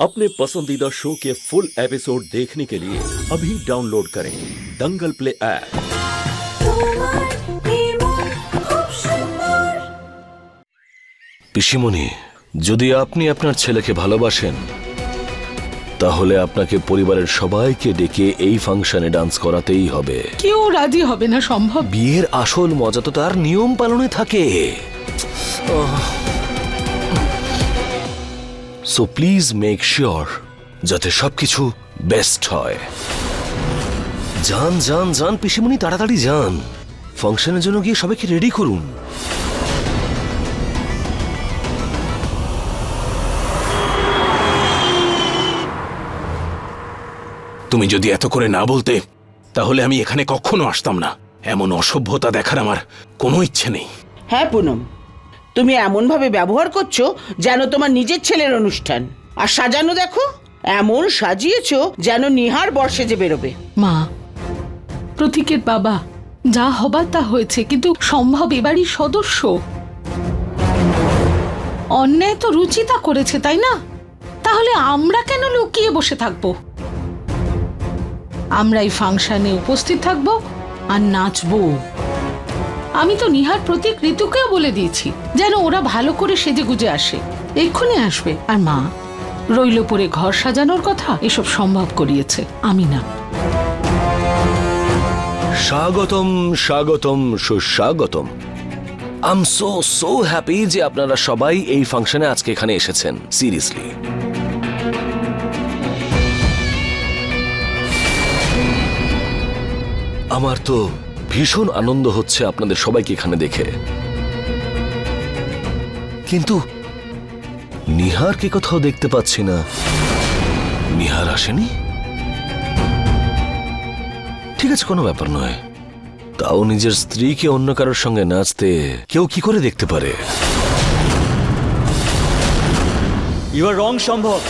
अपने पसंदीदा शो के फुल एपिसोड देखने के लिए अभी डाउनलोड करें दंगल प्ले ऐप তোমার নির্মল খুব সুন্দর পিসিমণি যদি আপনি আপনার ছেলেকে ভালোবাসেন তাহলে আপনাকে পরিবারের সবাইকে ডেকে এই ফাংশনে ডান্স করাতেই হবে কেউ রাজি হবে না সম্ভব বিয়ের আসল মজা তো তার নিয়ম পালনে থাকে সো প্লিজ মেক শিওর যাতে সবকিছু বেস্ট হয়। যান যান যান, পিসিমণি, তাড়াতাড়ি যান। ফাংশনের জন্য গিয়ে সবাইকে রেডি করুন। তুমি যদি এত করে না বলতে, তাহলে আমি এখানে কখনো আসতাম না। এমন অসভ্যতা দেখার আমার কোনো ইচ্ছে নেই। হ্যাঁ পুনম। তুমি এমনভাবে ব্যবহার করছ যেন তোমার নিজের ছেলের অনুষ্ঠান। আর সাজানো দেখো, এমন সাজিয়েছ যেন নিহার বর্ষে যে বেরোবে। মা, প্রতীকের বাবা, যা হবার তা হয়েছে, কিন্তু সম্ভব এবারই সদস্য। অন্যায় তো রুচিতা করেছে, তাই না? তাহলে আমরা কেন লুকিয়ে বসে থাকব? আমরা এই ফাংশনে উপস্থিত থাকব আর নাচবো। আমি তো নিহার প্রতীক ঋতুকেও বলে দিয়েছি, যেন ওরা ভালো করে সেজে গুজে আসে। এক্ষুনি আসবে, আর মা? রইল পরে ঘর সাজানোর কথা, এসব সম্ভব করিয়েছে, আমি না। স্বাগতম স্বাগতম, সুস্বাগতম। আম সো সো হ্যাপি যে আপনারা সবাই এই ফাংশনে আজকে এখানে এসেছেন সিরিয়াসলি আমার তো ভীষণ আনন্দ হচ্ছে আপনাদের সবাইকে এখানে দেখে। কিন্তু নিহারকে কোথাও দেখতে পাচ্ছি না। নিহার আসেনি? ঠিক আছে, কোনো ব্যাপার নয়। তাও নিজের স্ত্রীকে অন্য কারোর সঙ্গে নাচতে কেউ কি করে দেখতে পারে? ইউ আর রং সম্ভব।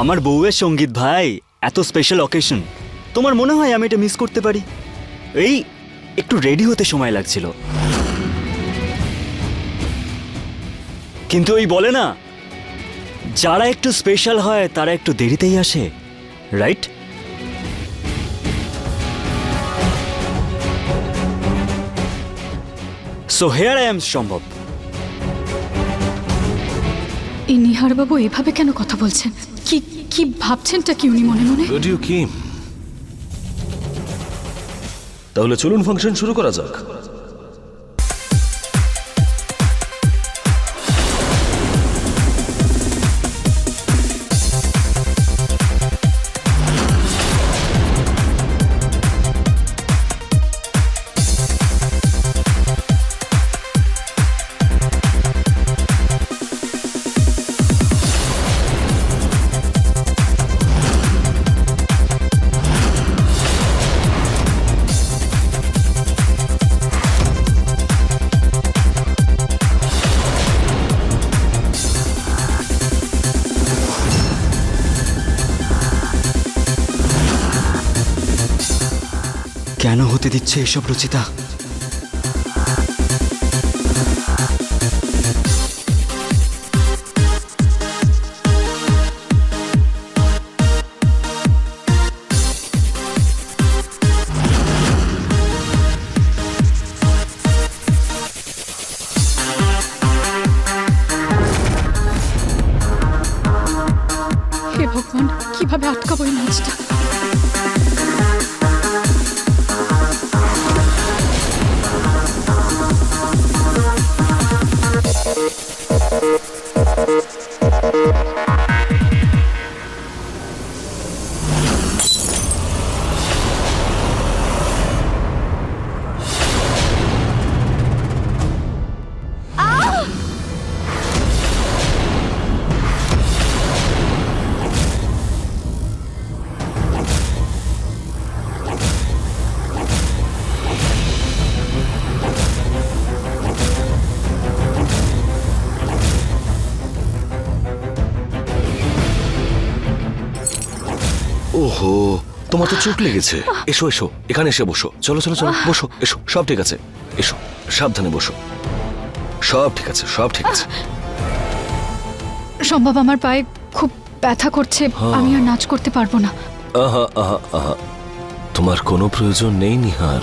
আমার বউয়ের সংগীত, ভাই। এত স্পেশাল অকেশন তোমার মনে হয় আমি এটা মিস করতে পারি? এই, একটু রেডি হতে সময় লাগছিল। কিন্তু ওই বলে না, যারা একটু স্পেশাল হয়, তারা একটু দেরিতেই আসে right so here I am সম্ভব। এই নিহারবাবু এভাবে কেন কথা বলছেন? কি কি ভাবছেনটা কি উনি মনে মনে? তাহলে চলুন ফাংশন শুরু করা যাক। দিচ্ছে এসব রচিতা? ভগবান কীভাবে আটকাবো এই নাচটা ওহো তোমার তো চোখ লেগেছে। এসো এসো এখানে এসে বসো। চলো চলো চলো বসো এসো সব ঠিক আছে। এসো সাবধানে বসো। সব ঠিক আছে সব ঠিক আছে। সম্ভব আমার পায়ে খুব ব্যথা করছে। আমি আর নাচ করতে পারব না। আহা আহা আহা। তোমার কোনো প্রয়োজন নেই নিহার।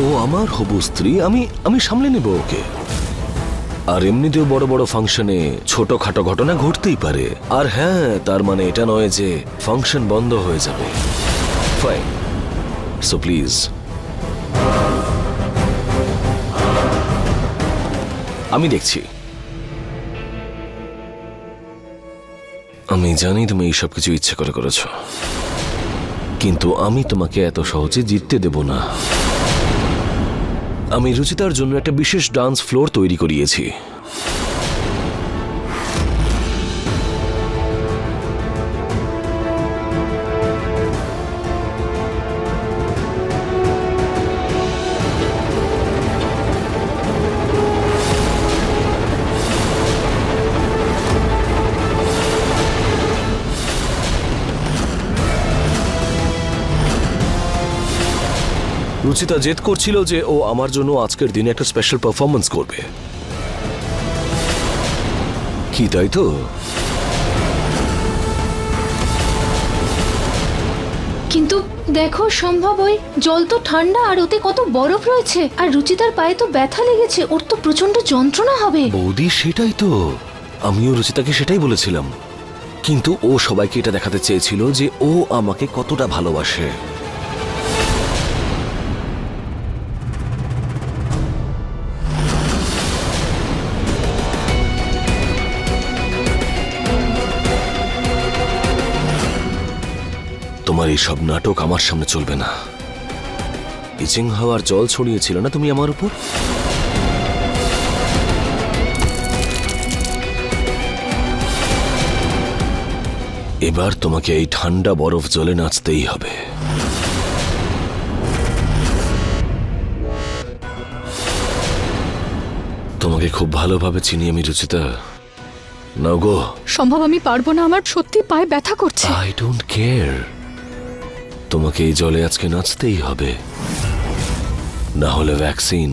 ও আমার হবু স্ত্রী আমি আমি সামলে নেব ওকে। আর এমনিতেও বড় বড় ফাংশনে ছোটখাটো ঘটনা ঘটতেই পারে। আর হ্যাঁ তার মানে এটা নয় যে ফাংশন বন্ধ হয়ে যাবে। ফাইন সো প্লিজ আমি দেখছি। আমি জানি তুমি এইসব কিছু ইচ্ছে করে করেছ। কিন্তু আমি তোমাকে এত সহজে জিততে দেব না। আমি রুচিতার জন্য একটা বিশেষ ডান্স ফ্লোর তৈরি করিয়েছি। রুচিতা জেদ করছিল যে ও আমার জন্য আজকের দিনে একটা স্পেশাল পারফরমেন্স করবে। কি তাই তো? কিন্তু দেখো সম্ভব ওই জল তো ঠান্ডা আর ওতে কত বরফ রয়েছে। আর রুচিতার পায়ে তো ব্যথা লেগেছে ওর তো প্রচণ্ড যন্ত্রণা হবে। বৌদি সেটাই তো। আমিও রুচিতাকে সেটাই বলেছিলাম। কিন্তু ও সবাইকে এটা দেখাতে চেয়েছিল যে ও আমাকে কতটা ভালোবাসে। তোমার এই সব নাটক আমার সামনে চলবে না। ইচিং হাওয়ার জল ছড়িয়েছিল না তুমি আমার উপর? এবার তোমাকে এই ঠান্ডা বরফ জলে নাচতেই হবে। তোমাকে খুব ভালোভাবে চিনি আমি রুচিতা। নাও গো। সম্ভব আমি পারব না আমার সত্যি পায়ে ব্যথা করছে। আই ডোন্ট কেয়ার তোমাকে এই জলে আজকে নাচতেই হবে। না হলে ভ্যাকসিন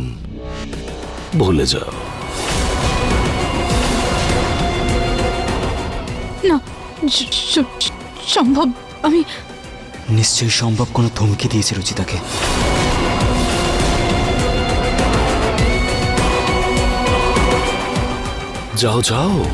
ভুলে যাও। না সম্ভব আমি নিশ্চয়ই সম্ভব কোনো ধমকি দিয়েছে রুচিতাকে। যাও যাও।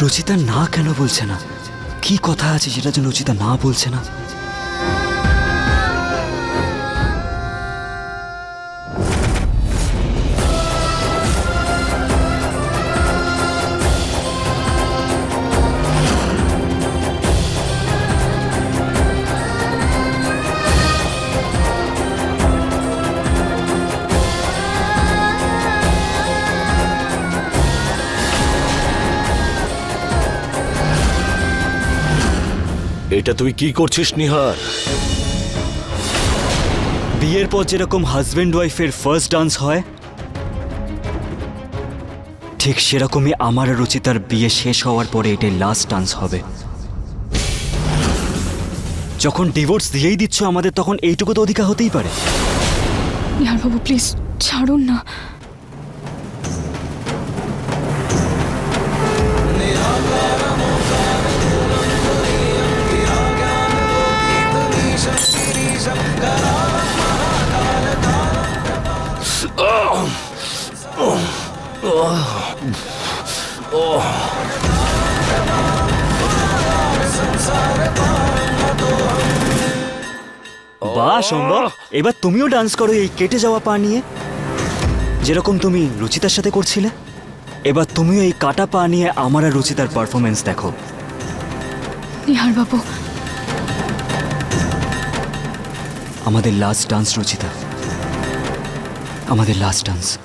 রুচিতা না কেন বলছে না? কি কথা আছে যেটা যেন রচিতা না বলছে না? এটা তুই কি করছিস, নিহার? বিয়ের পর যেরকম হাজব্যান্ড ওয়াইফের ফার্স্ট ডান্স হয়, ঠিক সেরকমই আমার রুচিতার বিয়ে শেষ হওয়ার পরে এটাই লাস্ট ডান্স হবে। যখন ডিভোর্স দিয়েই দিচ্ছ আমাদের, তখন এইটুকু তো অধিকার হতেই পারে। বাবু প্লিজ ছাড়ুন না। সম্ভব এবার তুমিও ডান্স করো এই কেটে যাওয়া পা নিয়ে। যেরকম তুমি রুচিতার সাথে করছিলে এবার তুমিও এই কাটা পা নিয়ে আমার আর রুচিতার পারফরমেন্স দেখো। নিহার বাবু। আমাদের লাস্ট ডান্স রুচিতা। আমাদের লাস্ট ডান্স